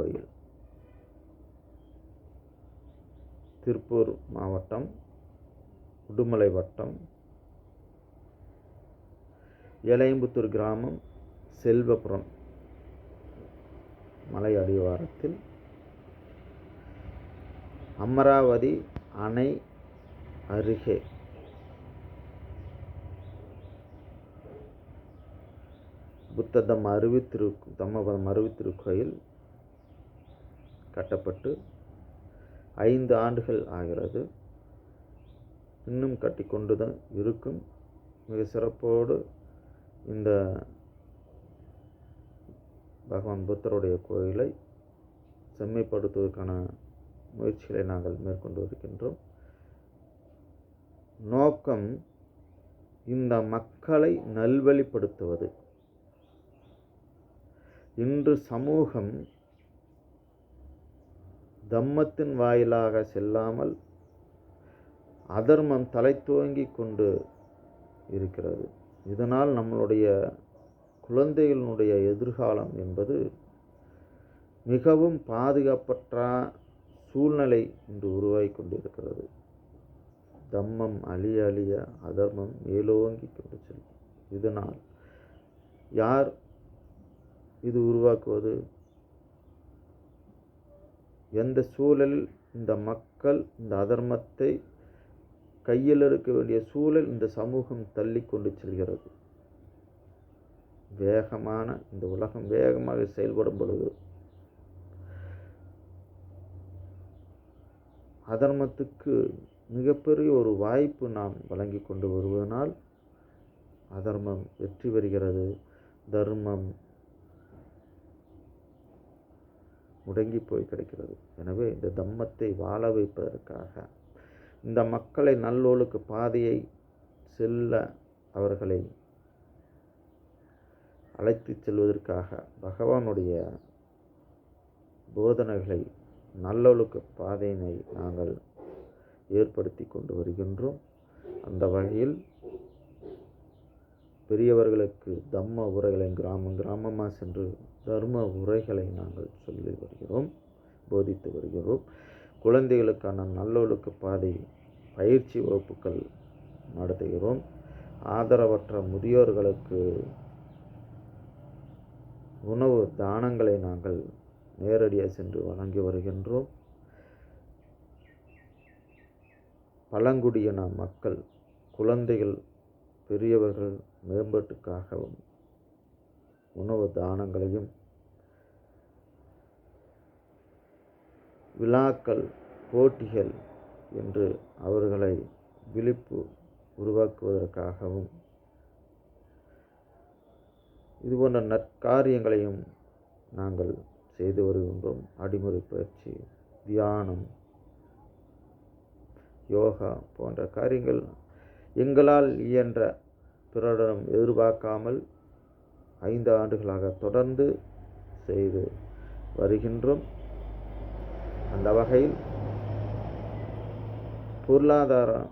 கோயில். திருப்பூர் மாவட்டம் உடுமலை வட்டம் எலையம்புத்தூர் கிராமம் செல்வபுரம் மலை அடிவாரத்தில். அமராவதி அணை அருகே. புத்த அருவி திரு தம்மபதம் அருவித்திருக்கோயில் கட்டப்பட்டு ஐந்து ஆண்டுகள் ஆகிறது. இன்னும் கட்டி கொண்டு தான் இருக்கும். மிக சிறப்போடு இந்த பகவான் புத்தருடைய கோயிலை செம்மைப்படுத்துவதற்கான முயற்சிகளை நாங்கள் மேற்கொண்டு இருக்கின்றோம் நோக்கம் இந்த மக்களை நல்வழிப்படுத்துவது. இன்று சமூகம் தம்மத்தின் வாயிலாக செல்லாமல் அதர்மம் தலை துவங்கி கொண்டு இருக்கிறது. இதனால் நம்மளுடைய குழந்தைகளினுடைய எதிர்காலம் என்பது மிகவும் பாதுகாப்பற்ற சூழ்நிலை இன்று உருவாகி கொண்டிருக்கிறது. தம்மம் அழிய அழிய அதர்மம் மேலோங்கி கொண்டு செல்லும். இதனால் யார் இது உருவாக்குவது? எந்த சூழலில் இந்த மக்கள் இந்த அதர்மத்தை கையில் எடுக்க வேண்டிய சூழல் இந்த சமூகம் தள்ளி கொண்டு செல்கிறது. வேகமான இந்த உலகம் வேகமாக செயல்படும் பொழுது அதர்மத்துக்கு மிகப்பெரிய ஒரு வாய்ப்பு நாம் வழங்கி கொண்டு வருவதனால் அதர்மம் வெற்றி பெறுகிறது. தர்மம் முடங்கி போய் கிடைக்கிறது. எனவே இந்த தம்மத்தை வாழ வைப்பதற்காக இந்த மக்களை நல்லோளுக்கு பாதையை செல்ல அவர்களை அழைத்து செல்வதற்காக பகவானுடைய போதனைகளை நல்லொழுக்க பாதையினை நாங்கள் ஏற்படுத்தி கொண்டு வருகின்றோம். அந்த வகையில் பெரியவர்களுக்கு தம்ம உரைகளை கிராமம் கிராமமாக சென்று தர்ம உரைகளை நாங்கள் சொல்லி வருகிறோம் போதித்து வருகிறோம். குழந்தைகளுக்கான நல்லொழுக்க பாதை பயிற்சி வகுப்புகள் நடத்துகிறோம். ஆதரவற்ற முதியோர்களுக்கு உணவு தானங்களை நாங்கள் நேரடியாக சென்று வழங்கி வருகின்றோம். பழங்குடியின மக்கள் குழந்தைகள் பெரியவர்கள் மேம்பாட்டுக்காகவும் உணவு தானங்களையும் விழாக்கள் போட்டிகள் என்று அவர்களை விழிப்பு உருவாக்குவதற்காகவும் இது போன்ற நற்காரியங்களையும் நாங்கள் செய்து வருகின்றோம். அடிமுறை பயிற்சி தியானம் யோகா போன்ற காரியங்கள் எங்களால் இயன்ற பிறரிடம் எதிர்பார்க்காமல் ஐந்து ஆண்டுகளாக தொடர்ந்து செய்து வருகின்றோம். அந்த வகையில் பொருளாதாரம்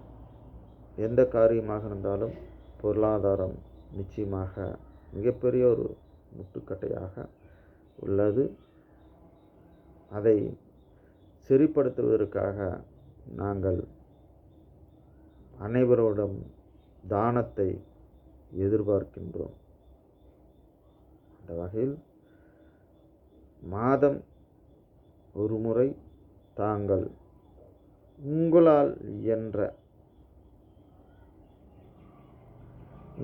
எந்த காரியமாக இருந்தாலும் பொருளாதாரம் நிச்சயமாக மிகப்பெரிய ஒரு முட்டுக்கட்டையாக உள்ளது. அதை சரிப்படுத்துவதற்காக நாங்கள் அனைவரோடும் தானத்தை எதிர்பார்க்கின்றோம். அந்த வகையில் மாதம் ஒரு முறை தாங்கள் உங்களால் இயன்ற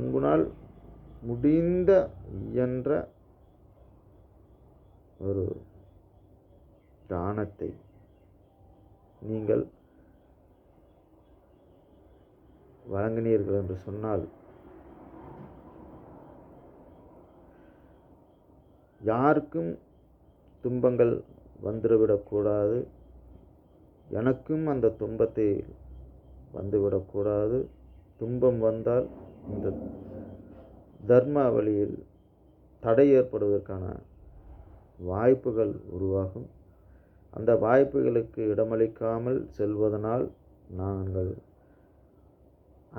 உங்களால் முடிந்த இயன்ற ஒரு தானத்தை நீங்கள் வழங்கினீர்கள் என்று சொன்னால் யாருக்கும் துன்பங்கள் வந்துவிடக்கூடாது எனக்கும் அந்த துன்பத்தை வந்துவிடக்கூடாது துன்பம் வந்தால் இந்த தர்ம வழியில் தடை ஏற்படுவதற்கான வாய்ப்புகள் உருவாகும். அந்த வாய்ப்புகளுக்கு இடமளிக்காமல் செல்வதனால் நாங்கள்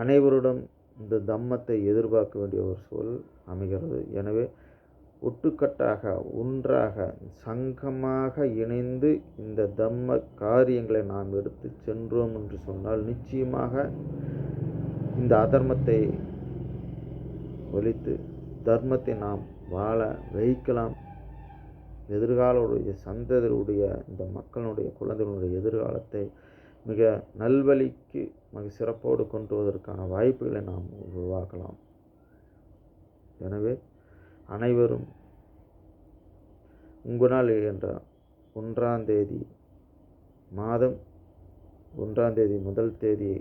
அனைவரிடம் இந்த தம்மத்தை எதிர்பார்க்க வேண்டிய ஒரு சூழல் அமைகிறது. எனவே ஒட்டுக்கட்டாக ஒன்றாக சங்கமாக இணைந்து இந்த தம்ம காரியங்களை நாம் எடுத்து சென்றோம் என்று சொன்னால் நிச்சயமாக இந்த அதர்மத்தை ஒழித்து தர்மத்தை நாம் வாழ வைக்கலாம். எதிர்காலுடைய சந்ததியுடைய இந்த மக்களுடைய குழந்தைகளுடைய எதிர்காலத்தை மிக நல்வழிக்கு மிக சிறப்போடு கொண்டு வருவதற்கான வாய்ப்புகளை நாம் உருவாக்கலாம். எனவே அனைவரும் உங்களால் என்ற ஒன்றாம் தேதி மாதம் ஒன்றாம் தேதி முதல் தேதி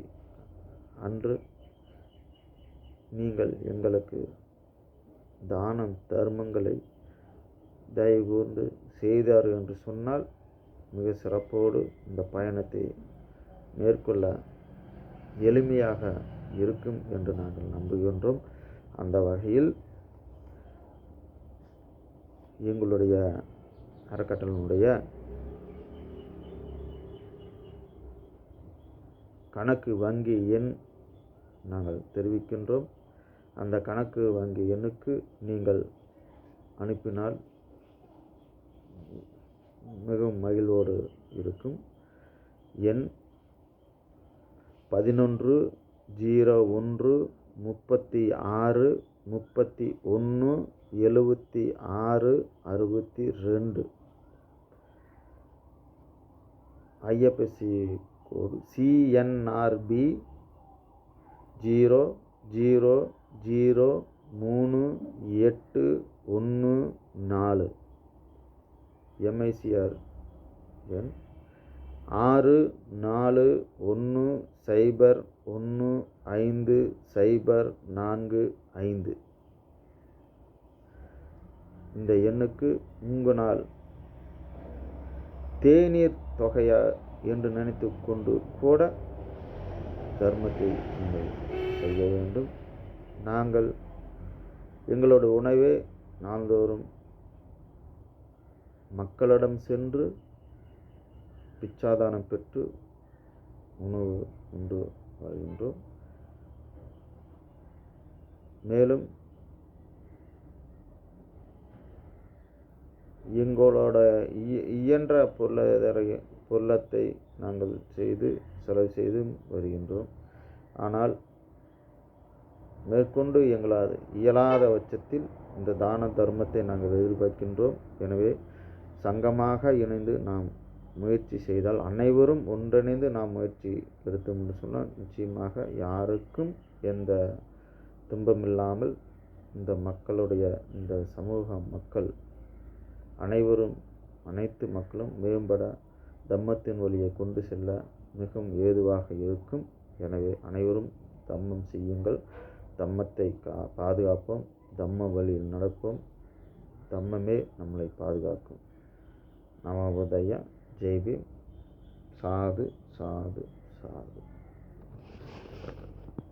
அன்று நீங்கள் எங்களுக்கு தானம் தர்மங்களை தயவு கூர்ந்து செய்தார் என்று சொன்னால் மிக சிறப்போடு இந்த பயணத்தை மேற்கொள்ள எளிமையாக இருக்கும் என்று நாங்கள் நம்புகின்றோம். அந்த வகையில் எங்களுடைய அறக்கட்டளையினுடைய கணக்கு வங்கி எண் நாங்கள் தெரிவிக்கின்றோம். அந்த கணக்கு வங்கி எண்ணுக்கு நீங்கள் அனுப்பினால் மிகவும் மகிழ்வோடு இருக்கும். எண் பதினொன்று ஜீரோ ஒன்று முப்பத்தி ஆறு முப்பத்தி ஒன்று எழுபத்தி ஆறு அறுபத்தி ரெண்டு. IFSC code CNRB zero zero zero மூணு எட்டு ஒன்று நாலு. எம்ஐசிஆர் எண் ஆறு நாலு ஒன்று சைபர் ஒன்று ஐந்து சைபர் நான்கு ஐந்து. இந்த எண்ணுக்கு உங்களால் தேநீர் தொகையா என்று நினைத்து கொண்டு கூட தர்மத்தை நீங்கள் செய்ய வேண்டும். நாங்கள் எங்களோட உணவை நாள்தோறும் மக்களிடம் சென்று பிச்சாதானம் பெற்று உணவு உண்டு வருகின்றோம். மேலும் எங்களோட இய- இயன்ற பொருளாதார பொருளத்தை நாங்கள் செய்து செலவு செய்து வருகின்றோம். ஆனால் மேற்கொண்டு எங்களால் இயலாத பட்சத்தில் இந்த தான தர்மத்தை நாங்கள் எதிர்பார்க்கின்றோம். எனவே சங்கமாக இணைந்து நாம் முயற்சி செய்தால் அனைவரும் ஒன்றிணைந்து நாம் முயற்சி எடுத்தோம் என்று சொன்னால் நிச்சயமாக யாருக்கும் எந்த துன்பமில்லாமல் இந்த மக்களுடைய இந்த சமூக மக்கள் அனைவரும் அனைத்து மக்களும் மேம்பட தம்மத்தின் வழியை கொண்டு செல்ல மிகவும் ஏதுவாக இருக்கும். எனவே அனைவரும் தம்மம் செய்யுங்கள். தம்மத்தை கா பாதுகாப்போம். தம்ம வழியில் நடப்போம். தம்மமே நம்மளை பாதுகாக்கும். நமபதையா ceybi sağdı, sağdı, sağdı.